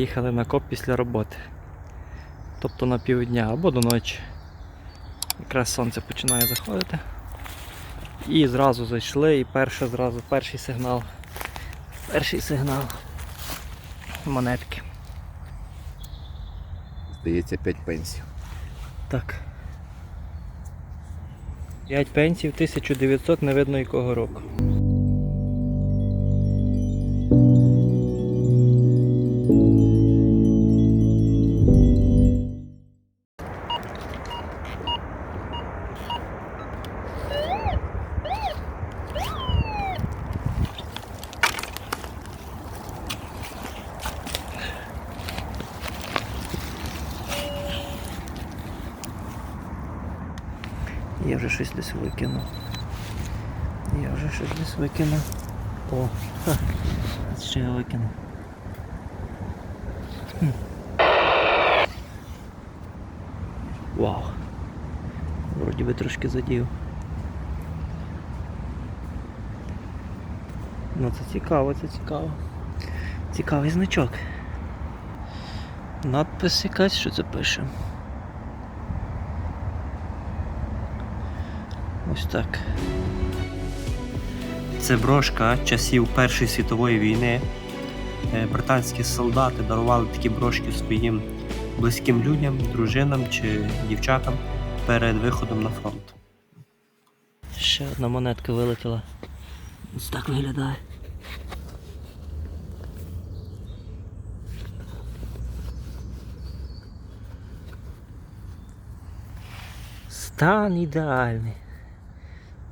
приїхали на коп після роботи. Тобто на півдня або до ночі. Якраз сонце починає заходити. І зразу зайшли, і перше зразу, перший сигнал. Перший сигнал. Монетки. Здається, 5 пенсій. Так. 5 пенсій 1900 не видно якого року. Щось десь викинув. Я вже щось десь викинув. О, ха, ще я викинув. Хм. Вау. Вроді би трошки задів. Ну це цікаво, це цікаво. Цікавий значок. Надпис якась, що це пише. Ось так. Це брошка часів Першої світової війни. Е, Британські солдати дарували такі брошки своїм близьким людям, дружинам чи дівчатам перед виходом на фронт. Ще одна монетка вилетіла. Ось так виглядає. Стан ідеальний.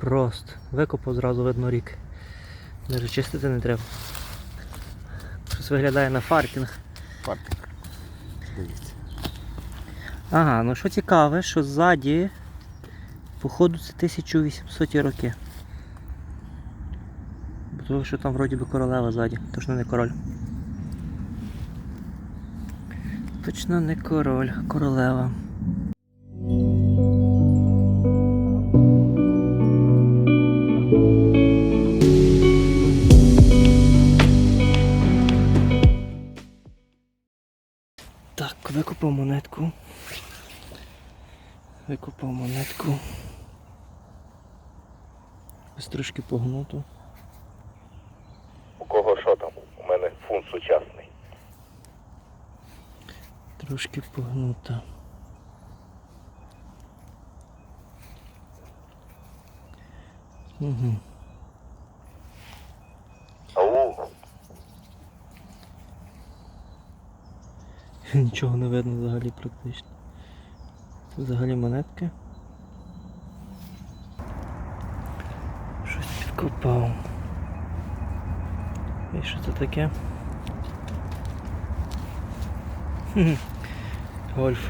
Просто. Викопав зразу видно рік. Навіть чистити не треба. Щось виглядає на фаркінг. Паркінг. Здається. Ага, ну що цікаве, що ззаді, походу, це 1800 роки. Бо Тому що там вроді би королева ззаді, точно не король. Точно не король, королева. Викопав монетку. Ось трошки погнуту. У кого що там? У мене фунт сучасний. Трошки погнута. Угу. Ау, Нічого не видно взагалі практично. Це взагалі монетки. Щось підкопав. І що це таке? Гольф.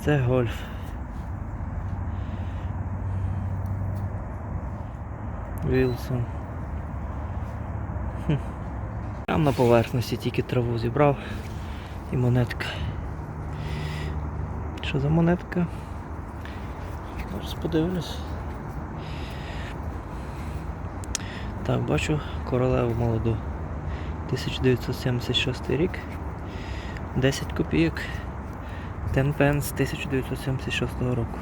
Це гольф. Вілсон. Там на поверхності тільки траву зібрав і монетка. Що за монетка? Зараз подивлюсь. Так, бачу королеву молоду. 1976 рік. 10 копійок. 10 пенс 1976 року.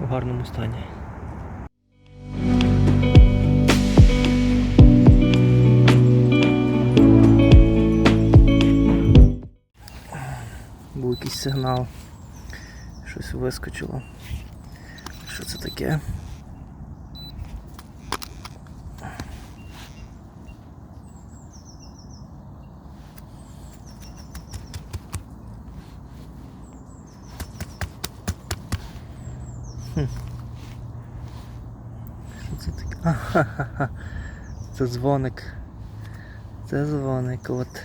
У гарному стані. Був якийсь сигнал. Щось вискочило. Що це таке? Що це таке? Ахахаха. Це дзвоник. Це дзвоник, от.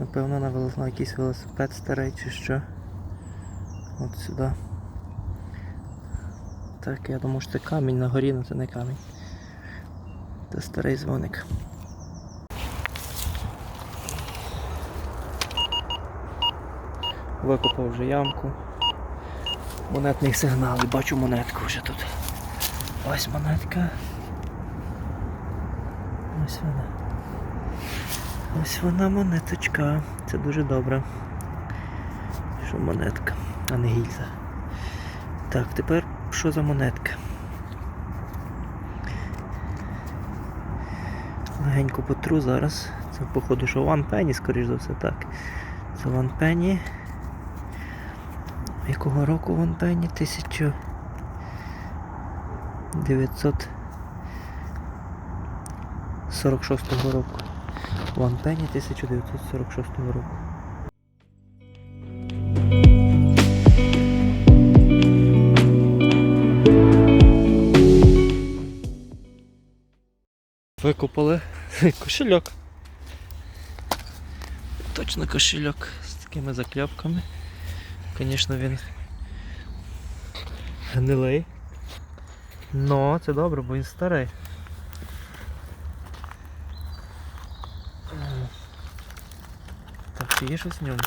Напевно на, на якийсь велосипед старий чи що. От сюди. Так, я думаю, що це камінь на горі, але це не камінь. Це старий дзвоник. Викопав вже ямку. Монетний сигнал і бачу монетку вже тут. Ось монетка. Ось вона. Ось вона монеточка. Це дуже добре. Що монетка, а не гільза. Так, тепер що за монетка? Легенько потру зараз. Це походу, що One Penny, скоріш за все, так. Це One Penny. Якого року One Penny? 1946 року. One Penny 1946 року. Викупили кошельок. Точно кошельок з такими закльопками. Звісно, він гнилий. Но це добре, бо він старий. Так, чи є щось в ньому?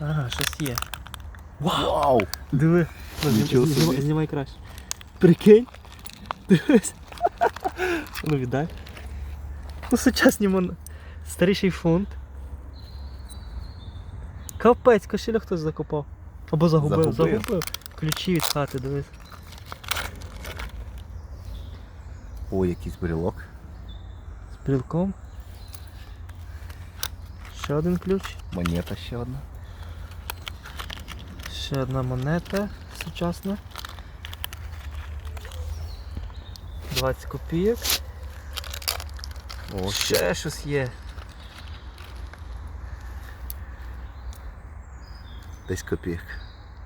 Ага, щось є. Вау! Диви. Нічого собі. знімай краще. Прикинь. Дивись. Ну віддай. Ну сучасні мон... Старіший фунт. Капець, кошельок хтось закопав. Або загубив, Загубив. загубив. Ключі від хати, дивись. О, якийсь брелок. З брілком. Ще один ключ. Монета ще одна. Ще одна монета сучасна. 20 копійок. О, Ще щось є. десь копійок.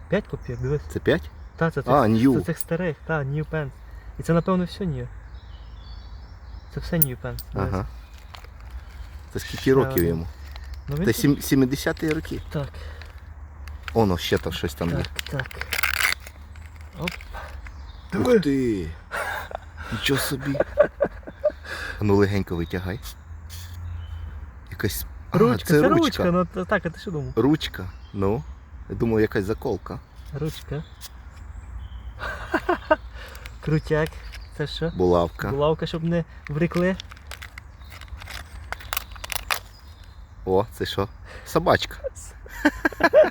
5 копійок, дивись. Це 5? Та, це, цих, А, New. це цих старих, та, New Pen. І це напевно все New. Це все New Pen. дивись. Ага. Це скільки Ще років йому? Ну, він Це тут- сім- 70-ті роки. Так, Оно, ще там щось там є. так, так. Оп. Ух ти! Нічого собі. Ну легенько витягай. Якась. А, Ручка, це, це, ручка. ручка. ну та- так, а ти що думав? Ручка. Ну. Я думав, якась заколка. Ручка. Крутяк. Це що? Булавка. Булавка, щоб не врекли. О, це що? Собачка.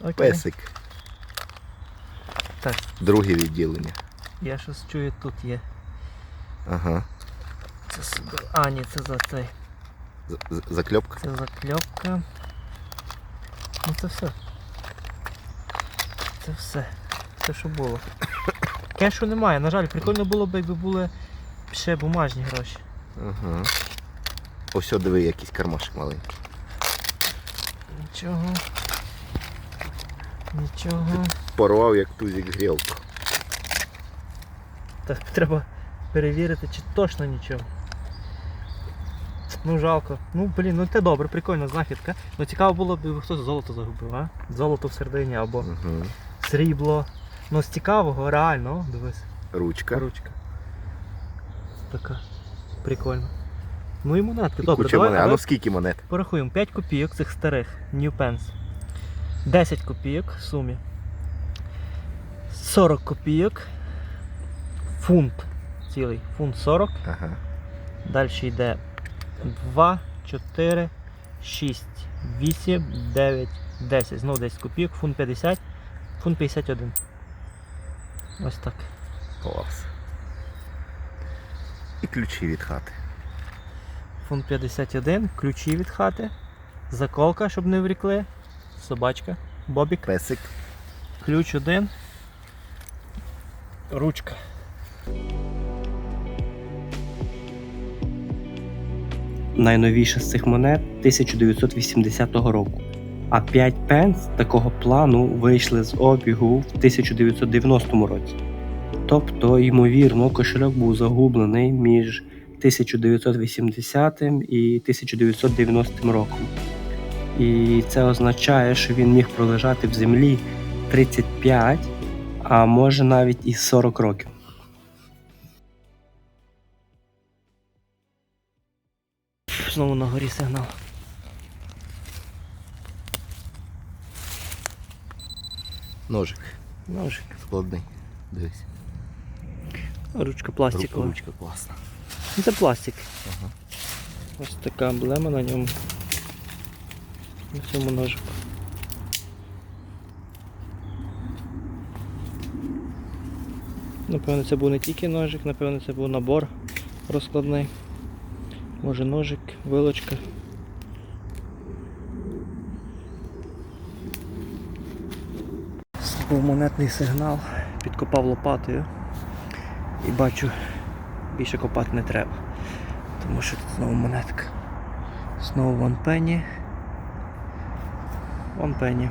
Окей. Песик. Так. Друге відділення. Я щось чую, тут є. Ага. Це сюди. А, ні, це за цей. З- Закльопка. Це закльопка. Ну це все. Це все. Все, що було. Кешу немає, на жаль, прикольно було б, якби були ще бумажні гроші. Ага. Ось диви, якийсь кармашик маленький. Нічого. Нічого. Порвав як тузик грілку. Так треба перевірити, чи точно нічого. Ну жалко. Ну блін, ну це добре, прикольна знахідка. Ну цікаво було б, хтось золото загубив, а? Золото в середині або Угу. срібло. Ну з цікавого, реально, о, дивись. Ручка. Ручка. Така. Прикольно. Ну і монетки. І Добре, куча давай, монет. А давай ну скільки монет? порахуємо. 5 копійок цих старих New Pence. 10 копійок в сумі. 40 копійок. Фунт. Цілий. Фунт 40. Ага. Далі йде 2, 4, 6, 8, 9, 10. Знову 10 копійок, фунт 50, фунт 51. Ось так. Клас. І ключі від хати. Фунт 51, ключі від хати, заколка, щоб не врікли, собачка, бобік, Песик. ключ один, ручка. Найновіша з цих монет 1980 року. А 5 пенс такого плану вийшли з обігу в 1990 році. Тобто, ймовірно, кошельок був загублений між 1980 і 1990 роком. І це означає, що він міг пролежати в землі 35, а може навіть і 40 років. Знову на горі сигнал. Ножик. Ножик. Складний. Дивись. Ручка пластикова. Ручка класна. Це пластик. Ага. Ось така емблема на ньому. На цьому ножику. Напевно, це був не тільки ножик, напевно, це був набор розкладний. Може ножик, вилочка. Був монетний сигнал, підкопав лопатою і бачу, більше копати не треба, тому що тут знову монетка. Знову вон пені. Вон пені.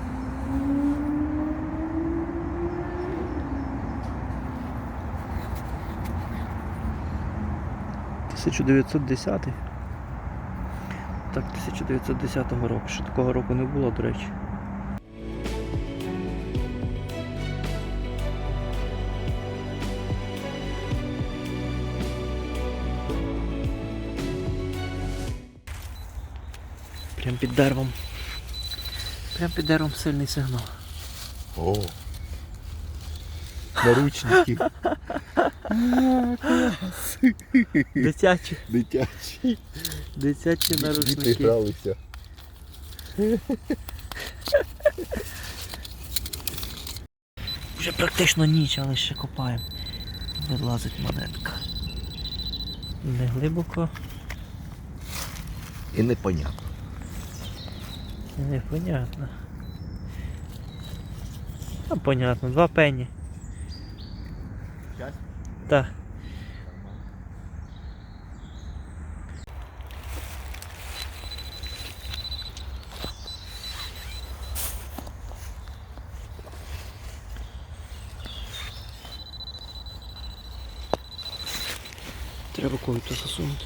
1910 Так, 1910 року, що такого року не було, до речі. Прям під деревом. Прям під деревом сильний сигнал. О! Наручники. Дитячі, дитячі. дитячі Діти наручники. гралися. Вже практично ніч, але ще копаємо. Вилазить монетка. Не глибоко, І непонятно. непонятно. А понятно, два пені. Час? Так. Треба кое-то засунути.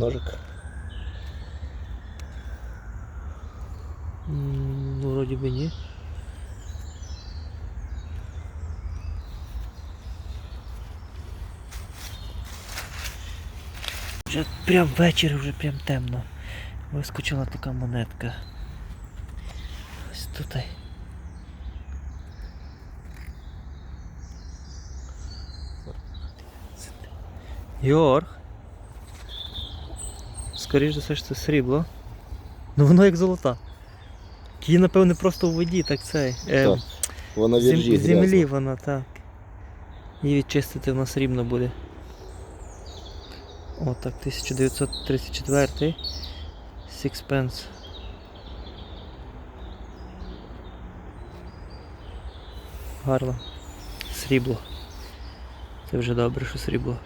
Ножик. Ну, вроді би ні. Вже прям вечір, вже прям темно. Вискочила така монетка. Ось тут. Йорг. Скоріше за все ж це срібло. Ну воно як золота. Її, напевне, просто у воді, так цей. Е, Вона зем- землі вона, так. Її відчистити в нас рівно буде. О, так, 1934. Sixpence. Гарно. Срібло. Це вже добре, що срібло.